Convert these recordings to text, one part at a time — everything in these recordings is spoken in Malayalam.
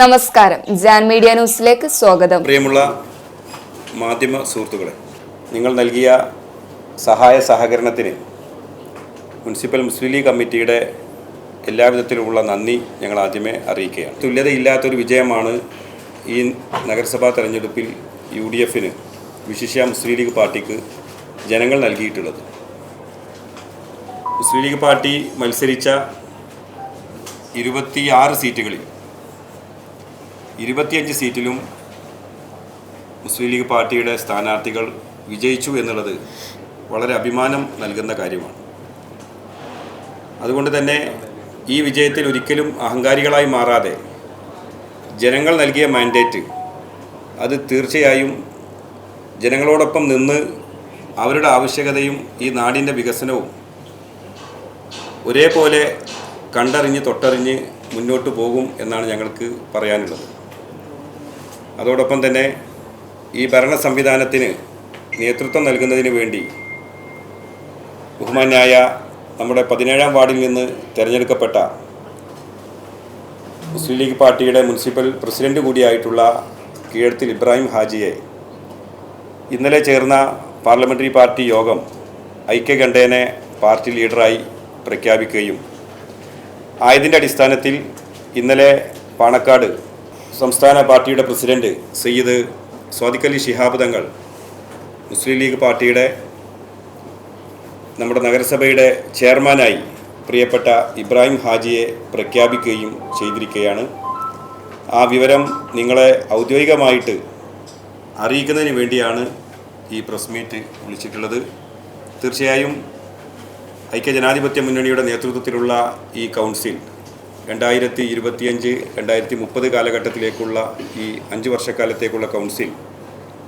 നമസ്കാരം. ജാൻ മീഡിയ ന്യൂസിലേക്ക് സ്വാഗതം. പ്രിയമുള്ള മാധ്യമ സുഹൃത്തുക്കളെ നിങ്ങൾ നൽകിയ സഹായ സഹകരണത്തിന് മുനിസിപ്പൽ മുസ്ലിം ലീഗ് കമ്മിറ്റിയുടെ എല്ലാവിധത്തിലുമുള്ള നന്ദി ഞങ്ങൾ ആദ്യമേ അറിയിക്കുകയാണ്. തുല്യതയില്ലാത്തൊരു വിജയമാണ് ഈ നഗരസഭാ തെരഞ്ഞെടുപ്പിൽ യു ഡി എഫിന് വിശിഷ്യ മുസ്ലിം ലീഗ് പാർട്ടിക്ക് ജനങ്ങൾ നൽകിയിട്ടുള്ളത്. മുസ്ലിം ലീഗ് പാർട്ടി മത്സരിച്ച ഇരുപത്തിയാറ് സീറ്റുകളിൽ ഇരുപത്തിയഞ്ച് സീറ്റിലും മുസ്ലിം ലീഗ് പാർട്ടിയുടെ സ്ഥാനാർത്ഥികൾ വിജയിച്ചു എന്നുള്ളത് വളരെ അഭിമാനം നൽകുന്ന കാര്യമാണ്. അതുകൊണ്ട് തന്നെ ഈ വിജയത്തിൽ ഒരിക്കലും അഹങ്കാരികളായി മാറാതെ ജനങ്ങൾ നൽകിയ മാൻഡേറ്റ് അത് തീർച്ചയായും ജനങ്ങളോടൊപ്പം നിന്ന് അവരുടെ ആവശ്യകതയും ഈ നാടിന്റെ വികസനവും ഒരേപോലെ കണ്ടറിഞ്ഞ് തൊട്ടറിഞ്ഞ് മുന്നോട്ട് പോകും എന്നാണ് ഞങ്ങൾക്ക് പറയാനുള്ളത്. അതോടൊപ്പം തന്നെ ഈ ഭരണ സംവിധാനത്തിന് നേതൃത്വം നൽകുന്നതിന് വേണ്ടി ബഹുമാന്യായ നമ്മുടെ പതിനേഴാം വാർഡിൽ നിന്ന് തിരഞ്ഞെടുക്കപ്പെട്ട മുസ്ലിം ലീഗ് പാർട്ടിയുടെ മുനിസിപ്പൽ പ്രസിഡന്റ് കൂടിയായിട്ടുള്ള കീഴത്തിൽ ഇബ്രാഹിം ഹാജിയെ ഇന്നലെ ചേർന്ന പാർലമെന്ററി പാർട്ടി യോഗം ഐക്യകണ്ഠേനെ പാർട്ടി ലീഡറായി പ്രഖ്യാപിക്കുകയും ആയതിന്റെ അടിസ്ഥാനത്തിൽ ഇന്നലെ പാണക്കാട് സംസ്ഥാന പാർട്ടിയുടെ പ്രസിഡന്റ് സയ്യിദ് സ്വാദിഖലി ശിഹാബ് തങ്ങൾ മുസ്ലിം ലീഗ് പാർട്ടിയുടെ നമ്മുടെ നഗരസഭയുടെ ചെയർമാനായി പ്രിയപ്പെട്ട ഇബ്രാഹിം ഹാജിയെ പ്രഖ്യാപിക്കുകയും ചെയ്തിരിക്കുകയാണ്. ആ വിവരം നിങ്ങളെ ഔദ്യോഗികമായിട്ട് അറിയിക്കുന്നതിന് വേണ്ടിയാണ് ഈ പ്രസ് മീറ്റ് വിളിച്ചിട്ടുള്ളത്. തീർച്ചയായും ഐക്യജനാധിപത്യ മുന്നണിയുടെ നേതൃത്വത്തിലുള്ള ഈ കൗൺസിൽ രണ്ടായിരത്തി ഇരുപത്തിയഞ്ച് രണ്ടായിരത്തി മുപ്പത് കാലഘട്ടത്തിലേക്കുള്ള ഈ അഞ്ച് വർഷക്കാലത്തേക്കുള്ള കൗൺസിൽ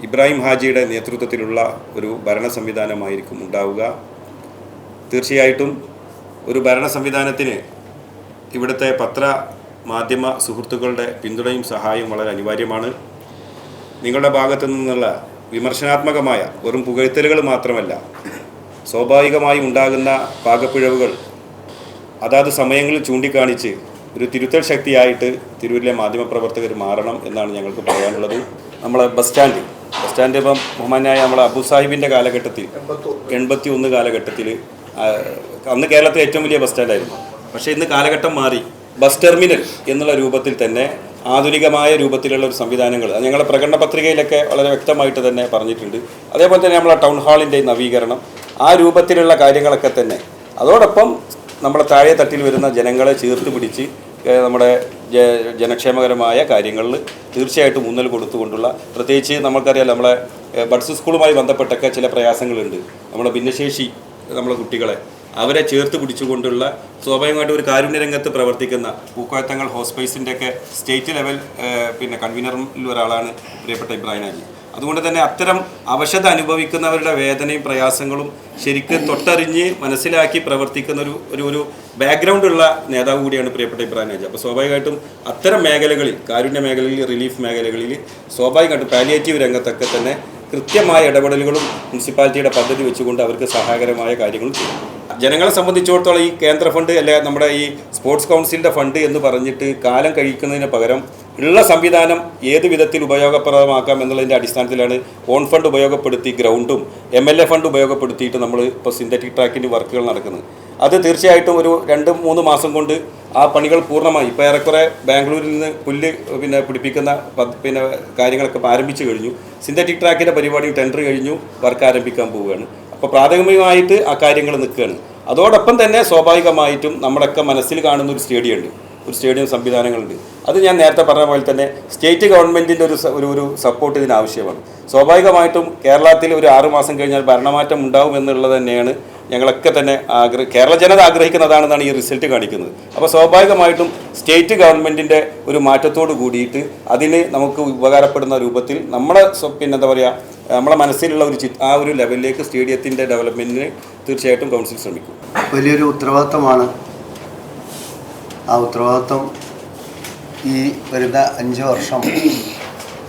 ഇബ്രാഹിം ഹാജിയുടെ നേതൃത്വത്തിലുള്ള ഒരു ഭരണ സംവിധാനമായിരിക്കും ഉണ്ടാവുക. തീർച്ചയായിട്ടും ഒരു ഭരണ സംവിധാനത്തിന് ഇവിടുത്തെ പത്ര മാധ്യമ സുഹൃത്തുക്കളുടെ പിന്തുണയും സഹായവും വളരെ അനിവാര്യമാണ്. നിങ്ങളുടെ ഭാഗത്തു നിന്നുള്ള വിമർശനാത്മകമായ വെറും പുകഴ്ത്തലുകൾ മാത്രമല്ല സ്വാഭാവികമായി ഉണ്ടാകുന്ന പാകപ്പിഴവുകൾ അതാത് സമയങ്ങളിൽ ചൂണ്ടിക്കാണിച്ച് ഒരു തിരുത്തൽ ശക്തിയായിട്ട് തിരൂരിലെ മാധ്യമപ്രവർത്തകർ മാറണം എന്നാണ് ഞങ്ങൾക്ക് പറയാനുള്ളത്. നമ്മളെ ബസ് സ്റ്റാൻഡ് ബസ് സ്റ്റാൻഡ് ഇപ്പം ബഹുമാനായ നമ്മളെ അബു സാഹിബിന്റെ കാലഘട്ടത്തിൽ എൺപത്തി ഒന്ന് കാലഘട്ടത്തിൽ അന്ന് കേരളത്തിലെ ഏറ്റവും വലിയ ബസ് സ്റ്റാൻഡായിരുന്നു. പക്ഷേ ഇന്ന് കാലഘട്ടം മാറി. ബസ് ടെർമിനൽ എന്നുള്ള രൂപത്തിൽ തന്നെ ആധുനികമായ രൂപത്തിലുള്ള ഒരു സംവിധാനങ്ങൾ അത് ഞങ്ങളുടെ പ്രകടന പത്രികയിലൊക്കെ വളരെ വ്യക്തമായിട്ട് തന്നെ പറഞ്ഞിട്ടുണ്ട്. അതേപോലെ തന്നെ നമ്മളെ ടൗൺ ഹാളിന്റെ നവീകരണം ആ രൂപത്തിലുള്ള കാര്യങ്ങളൊക്കെ തന്നെ. അതോടൊപ്പം നമ്മുടെ താഴെ തട്ടിൽ വരുന്ന ജനങ്ങളെ ചേർത്ത് പിടിച്ച് നമ്മുടെ ജനക്ഷേമകരമായ കാര്യങ്ങളിൽ തീർച്ചയായിട്ടും ഊന്നൽ കൊടുത്തുകൊണ്ടുള്ള പ്രത്യേകിച്ച് നമുക്കറിയാം നമ്മളെ ബഡ്സ് സ്കൂളുമായി ബന്ധപ്പെട്ടൊക്കെ ചില പ്രയാസങ്ങളുണ്ട്. നമ്മുടെ ഭിന്നശേഷി നമ്മളെ കുട്ടികളെ അവരെ ചേർത്ത് പിടിച്ചുകൊണ്ടുള്ള സ്വാഭാവികമായിട്ട് ഒരു കാരുണ്യ രംഗത്ത് പ്രവർത്തിക്കുന്ന പൂക്കോയത്തങ്ങൾ ഹോസ്പൈസിന്റെ ഒക്കെ സ്റ്റേറ്റ് ലെവൽ പിന്നെ കൺവീനറിൽ ഒരാളാണ് പ്രിയപ്പെട്ട ഇബ്രാഹിം ഹാജി അതുകൊണ്ട് തന്നെ അത്തരം അവശത അനുഭവിക്കുന്നവരുടെ വേദനയും പ്രയാസങ്ങളും ശരിക്കും തൊട്ടറിഞ്ഞ് മനസ്സിലാക്കി പ്രവർത്തിക്കുന്ന ഒരു ഒരു ഒരു ബാക്ക്ഗ്രൗണ്ട് ഉള്ള നേതാവ് കൂടിയാണ് പ്രിയപ്പെട്ട ഇബ്രാഹിം ഹാജി അപ്പോൾ സ്വാഭാവികമായിട്ടും അത്തരം മേഖലകളിൽ കാരുണ്യ മേഖലയിൽ റിലീഫ് മേഖലകളിൽ സ്വാഭാവികമായിട്ടും പാലിയേറ്റീവ് രംഗത്തൊക്കെ തന്നെ കൃത്യമായ ഇടപെടലുകളും മുനിസിപ്പാലിറ്റിയുടെ പദ്ധതി വെച്ചുകൊണ്ട് അവർക്ക് സഹായകരമായ കാര്യങ്ങളും ചെയ്യും ജനങ്ങളെ സംബന്ധിച്ചിടത്തോളം ഈ കേന്ദ്ര ഫണ്ട് അല്ലെ നമ്മുടെ ഈ സ്പോർട്സ് കൗൺസിലിന്റെ ഫണ്ട് എന്ന് പറഞ്ഞിട്ട് കാലം കഴിക്കുന്നതിന് പകരം ഉള്ള സംവിധാനം ഏത് വിധത്തിൽ ഉപയോഗപ്രദമാക്കാം എന്നുള്ളതിന്റെ അടിസ്ഥാനത്തിലാണ് ഓൺ ഫണ്ട് ഉപയോഗപ്പെടുത്തി ഗ്രൗണ്ടും എം എൽ എ ഫണ്ട് ഉപയോഗപ്പെടുത്തിയിട്ട് നമ്മൾ ഇപ്പോൾ സിന്തറ്റിക് ട്രാക്കിന്റെ വർക്കുകൾ നടക്കുന്നത്. അത് തീർച്ചയായിട്ടും ഒരു രണ്ട് മൂന്ന് മാസം കൊണ്ട് ആ പണികൾ പൂർണമായി. ഇപ്പോൾ ഏറെക്കുറെ ബാംഗ്ലൂരിൽ നിന്ന് പുല്ല് പിന്നെ പിടിപ്പിക്കുന്ന പിന്നെ കാര്യങ്ങളൊക്കെ ആരംഭിച്ചു കഴിഞ്ഞു. സിന്തറ്റിക് ട്രാക്കിന്റെ പരിപാടി ടെൻഡർ കഴിഞ്ഞു വർക്ക് ആരംഭിക്കാൻ പോവുകയാണ്. അപ്പോൾ പ്രാഥമികമായിട്ട് ആ കാര്യങ്ങൾ നിൽക്കുകയാണ്. അതോടൊപ്പം തന്നെ സ്വാഭാവികമായിട്ടും നമ്മുടെയൊക്കെ മനസ്സിൽ കാണുന്ന ഒരു സ്റ്റേഡിയം ഉണ്ട് ഒരു സ്റ്റേഡിയം സംവിധാനങ്ങളുണ്ട്. അത് ഞാൻ നേരത്തെ പറഞ്ഞ പോലെ തന്നെ സ്റ്റേറ്റ് ഗവൺമെന്റിന്റെ ഒരു ഒരു ഒരു സപ്പോർട്ട് ഇതിന് ആവശ്യമാണ്. സ്വാഭാവികമായിട്ടും കേരളത്തിൽ ഒരു ആറുമാസം കഴിഞ്ഞാൽ ഭരണമാറ്റം ഉണ്ടാവും എന്നുള്ളത് തന്നെയാണ് ഞങ്ങളൊക്കെ തന്നെ ആഗ്രഹ കേരള ജനത ആഗ്രഹിക്കുന്നതാണെന്നാണ് ഈ റിസൾട്ട് കാണിക്കുന്നത്. അപ്പോൾ സ്വാഭാവികമായിട്ടും സ്റ്റേറ്റ് ഗവൺമെന്റിന്റെ ഒരു മാറ്റത്തോട് കൂടിയിട്ട് അതിന് നമുക്ക് ഉപകാരപ്പെടുന്ന രൂപത്തിൽ നമ്മളെ പിന്നെ എന്താ പറയുക നമ്മളെ മനസ്സിലുള്ള ഒരു ആ ഒരു ലെവലിലേക്ക് സ്റ്റേഡിയത്തിന്റെ ഡെവലപ്മെന്റിന് തീർച്ചയായിട്ടും കൗൺസിൽ ശ്രമിക്കും. വലിയൊരു ഉത്തരവാദിത്തമാണ് ആ ഉത്തരവാദിത്വം ഈ വരുന്ന അഞ്ച് വർഷം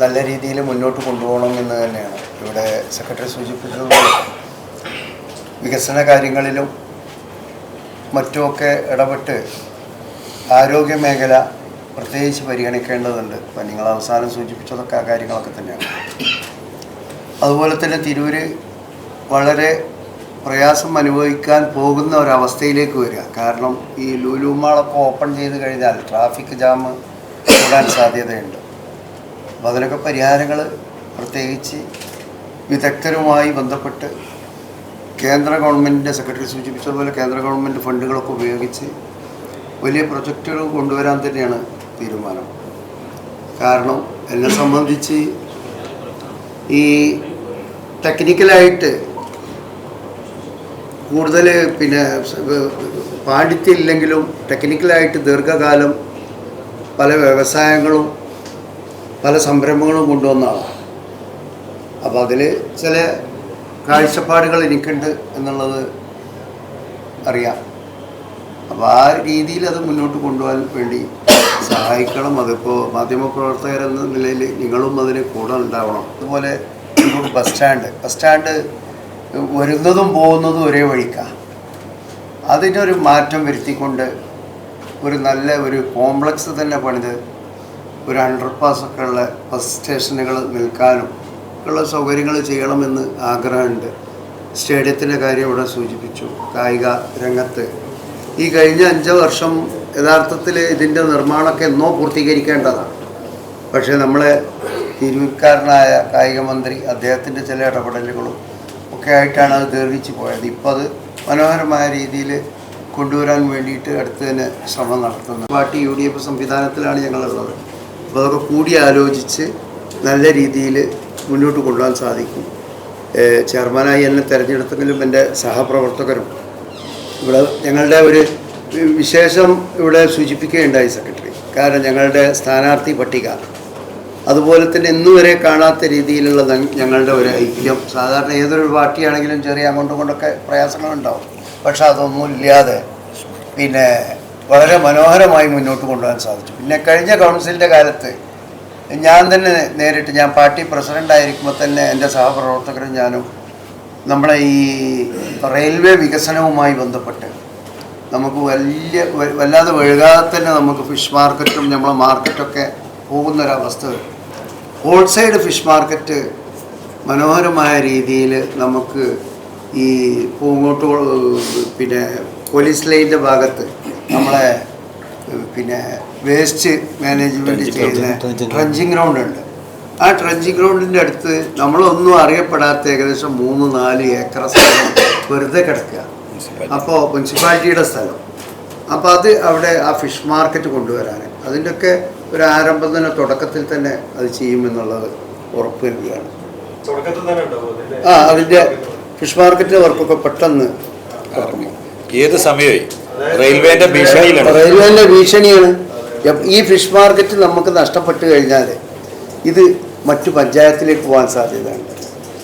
നല്ല രീതിയിൽ മുന്നോട്ട് കൊണ്ടുപോകണം എന്ന് തന്നെയാണ്. ഇവിടെ സെക്രട്ടറി സൂചിപ്പിച്ചതുപോലെ വികസന കാര്യങ്ങളിലും മറ്റുമൊക്കെ ഇടപെട്ട് ആരോഗ്യ മേഖല പ്രത്യേകിച്ച് പരിഗണിക്കേണ്ടതുണ്ട്. ഇപ്പം നിങ്ങൾ അവസാനം സൂചിപ്പിച്ചതൊക്കെ ആ കാര്യങ്ങളൊക്കെ തന്നെയാണ്. അതുപോലെ തന്നെ തിരൂര് വളരെ പ്രയാസം അനുഭവിക്കാൻ പോകുന്ന ഒരവസ്ഥയിലേക്ക് വരിക. കാരണം ഈ ലുലു മാളൊക്കെ ഓപ്പൺ ചെയ്ത് കഴിഞ്ഞാൽ ട്രാഫിക് ജാം കൂടാൻ സാധ്യതയുണ്ട്. അപ്പോൾ അതിനൊക്കെ പരിഹാരങ്ങൾ പ്രത്യേകിച്ച് വിദഗ്ധരുമായി ബന്ധപ്പെട്ട് കേന്ദ്ര ഗവൺമെന്റിന്റെ സെക്രട്ടറി സൂചിപ്പിച്ചതുപോലെ കേന്ദ്ര ഗവൺമെന്റ് ഫണ്ടുകളൊക്കെ ഉപയോഗിച്ച് വലിയ പ്രൊജക്റ്റുകൾ കൊണ്ടുവരാൻ തന്നെയാണ് തീരുമാനം. കാരണം എന്നെ സംബന്ധിച്ച് ഈ ടെക്നിക്കലായിട്ട് കൂടുതൽ പിന്നെ പാണ്ഡിത്യമില്ലെങ്കിലും ടെക്നിക്കലായിട്ട് ദീർഘകാലം പല വ്യവസായങ്ങളും പല സംരംഭങ്ങളും കൊണ്ടുവന്നതാണ് അപ്പോൾ അതിൽ ചില കാഴ്ചപ്പാടുകൾ എനിക്കുണ്ട് എന്നുള്ളത് അറിയാം. അപ്പോൾ ആ രീതിയിൽ അത് മുന്നോട്ട് കൊണ്ടുപോകാൻ വേണ്ടി സഹായിക്കണം. അതിപ്പോൾ മാധ്യമപ്രവർത്തകരെന്ന നിലയിൽ നിങ്ങളും അതിന് കൂടെ ഉണ്ടാവണം. അതുപോലെ ബസ് സ്റ്റാൻഡ് ബസ് സ്റ്റാൻഡ് വരുന്നതും പോകുന്നതും ഒരേ വഴിക്കാണ് അതിനൊരു മാറ്റം വരുത്തിക്കൊണ്ട് ഒരു നല്ല ഒരു കോംപ്ലക്സ് തന്നെ പണിത് ഒരു അണ്ടർ പാസൊക്കെ ഉള്ള ബസ് സ്റ്റേഷനുകൾ നിൽക്കാനും ഉള്ള സൗകര്യങ്ങൾ ചെയ്യണമെന്ന് ആഗ്രഹമുണ്ട്. സ്റ്റേഡിയത്തിന്റെ കാര്യം ഇവിടെ സൂചിപ്പിച്ചു. കായിക രംഗത്ത്. ഈ കഴിഞ്ഞ അഞ്ച് വർഷം യഥാർത്ഥത്തിൽ ഇതിന്റെ നിർമ്മാണമൊക്കെ എന്നോ പൂർത്തീകരിക്കേണ്ടതാണ്. പക്ഷേ നമ്മളെ തിരൂർക്കാരനായ കായിക മന്ത്രി അദ്ദേഹത്തിന്റെ ചില ഇടപെടലുകളും ഒക്കെ ആയിട്ടാണ് അത് ദീർഘിച്ച് പോയത്. ഇപ്പോൾ അത് മനോഹരമായ രീതിയിൽ കൊണ്ടുവരാൻ വേണ്ടിയിട്ട് അടുത്ത് തന്നെ ശ്രമം നടത്തുന്നത് പാർട്ടി യു ഡി എഫ് സംവിധാനത്തിലാണ് ഞങ്ങളുള്ളത്. അപ്പോൾ അതൊക്കെ കൂടി ആലോചിച്ച് നല്ല രീതിയിൽ മുന്നോട്ട് കൊണ്ടുപോകാൻ സാധിക്കും. ചെയർമാനായി എന്നെ തിരഞ്ഞെടുത്തെങ്കിലും എന്റെ സഹപ്രവർത്തകരും ഇവിടെ ഞങ്ങളുടെ ഒരു വിശേഷം ഇവിടെ സൂചിപ്പിക്കുകയുണ്ടായി സെക്രട്ടറി. കാരണം ഞങ്ങളുടെ സ്ഥാനാർത്ഥി പട്ടിക. അതുപോലെ തന്നെ ഇന്നു വരെ കാണാത്ത രീതിയിലുള്ള ഞങ്ങളുടെ ഒരു ഐക്യം. സാധാരണ ഏതൊരു പാർട്ടിയാണെങ്കിലും ചെറിയ അങ്ങോട്ടും ഇങ്ങോട്ടൊക്കെ പ്രയാസങ്ങളുണ്ടാവും. പക്ഷെ അതൊന്നും ഇല്ലാതെ പിന്നെ വളരെ മനോഹരമായി മുന്നോട്ട് കൊണ്ടുപോകാൻ സാധിച്ചു. പിന്നെ കഴിഞ്ഞ കൗൺസിലിന്റെ കാലത്ത് ഞാൻ തന്നെ നേരിട്ട് ഞാൻ പാർട്ടി പ്രസിഡന്റ് ആയിരിക്കുമ്പോൾ തന്നെ എന്റെ സഹപ്രവർത്തകരും ഞാനും നമ്മളെ ഈ റെയിൽവേ വികസനവുമായി ബന്ധപ്പെട്ട് നമുക്ക് വലിയ വല്ലാതെ വഴുകാതെ തന്നെ നമുക്ക് ഫിഷ് മാർക്കറ്റും നമ്മളെ മാർക്കറ്റൊക്കെ പോകുന്നൊരവസ്ഥ വരും ഹോൾസൈഡ് ഫിഷ് മാർക്കറ്റ് മനോഹരമായ രീതിയിൽ നമുക്ക് ഈ പൂങ്ങോട്ട് പിന്നെ പോലീസ് ലൈനിന്റെ ഭാഗത്ത് നമ്മളെ പിന്നെ വേസ്റ്റ് മാനേജ്മെന്റ് ചെയ്യുന്ന ട്രഞ്ചിങ് ഗ്രൗണ്ട് ഉണ്ട്. ആ ട്രഞ്ചിങ് ഗ്രൗണ്ടിന്റെ അടുത്ത് നമ്മളൊന്നും അറിയപ്പെടാത്ത ഏകദേശം മൂന്ന് നാല് ഏക്കർ സ്ഥലം വെറുതെ കിടക്കുക. അപ്പോൾ മുനിസിപ്പാലിറ്റിയുടെ സ്ഥലം. അപ്പോൾ അത് അവിടെ ആ ഫിഷ് മാർക്കറ്റ് കൊണ്ടുവരാൻ. അതിന്റെയൊക്കെ ഒരു ആരംഭം തന്നെ തുടക്കത്തിൽ തന്നെ അത് ചെയ്യുമെന്നുള്ളത് ഉറപ്പ് നൽകുകയാണ് തുടക്കത്തിൽ തന്നെ ഉണ്ടാവും അതല്ലേ? ആ അതിന്റെ ഫിഷ് മാർക്കറ്റിന്റെ വർക്കൊക്കെ പെട്ടെന്ന് ഏത് സമയമായി റെയിൽവേന്റെ ഭീഷണിയിലാണ്. റെയിൽവേന്റെ ഭീഷണിയാണ്. ഈ ഫിഷ് മാർക്കറ്റ് നമുക്ക് നഷ്ടപ്പെട്ടു കഴിഞ്ഞാൽ ഇത് മറ്റു പഞ്ചായത്തിലേക്ക് പോകാൻ സാധ്യതയുണ്ട്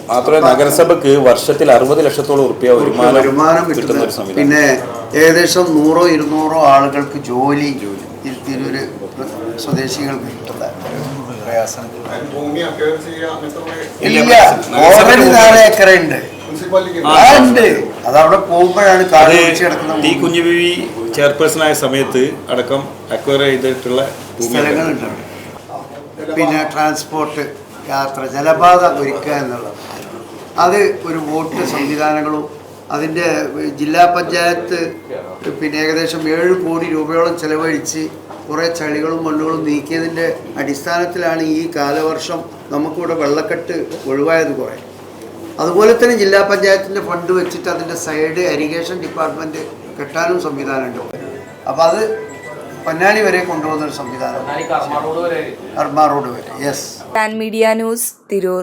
മാത്രമേ നഗരസഭയ്ക്ക് വർഷത്തിൽ അറുപത് ലക്ഷത്തോളം റുപ്യ വരുമാനം വരുമാനം കിട്ടുന്ന പിന്നെ ഏകദേശം നൂറോ ഇരുന്നൂറോ ആളുകൾക്ക് ജോലി ജോലി. തിരൂര് സ്വദേശികൾക്ക് കിട്ടുന്ന പ്രയാസം. ഇല്ല. ഓൾറെഡി നാല് ഏക്കറ ഉണ്ട്. അത് അവിടെ പോകുമ്പോഴാണ് കിടക്കുന്നത് ഈ കുഞ്ഞുബി ചെയർപേഴ്സൺ ആയ സമയത്ത് അടക്കം അക്വയർ ചെയ്തിട്ടുള്ള സ്ഥലങ്ങളുണ്ട് പിന്നെ ട്രാൻസ്പോർട്ട് യാത്ര ജലപാത ഒരുക്കുക എന്നുള്ളത്. അത് ഒരു വോട്ട് സംവിധാനങ്ങളും അതിന്റെ ജില്ലാ പഞ്ചായത്ത് പിന്നെ ഏകദേശം ഏഴ് കോടി രൂപയോളം ചെലവഴിച്ച് കുറേ ചളികളും മണ്ണുകളും നീക്കിയതിന്റെ അടിസ്ഥാനത്തിലാണ് ഈ കാലവർഷം നമുക്കിവിടെ വെള്ളക്കെട്ട് ഒഴിവായത് കുറേ. അതുപോലെ തന്നെ ജില്ലാ പഞ്ചായത്തിന്റെ ഫണ്ട് വെച്ചിട്ട് അതിന്റെ സൈഡ് ഇറിഗേഷൻ ഡിപ്പാർട്ട്മെന്റ് കെട്ടാനും സംവിധാനമുണ്ട്. അപ്പോൾ അത് പൊന്നാനി വരെ കൊണ്ടുപോകുന്ന ഒരു സംവിധാനം. അർമ റോഡ് വരെ. Yes media news Tirur.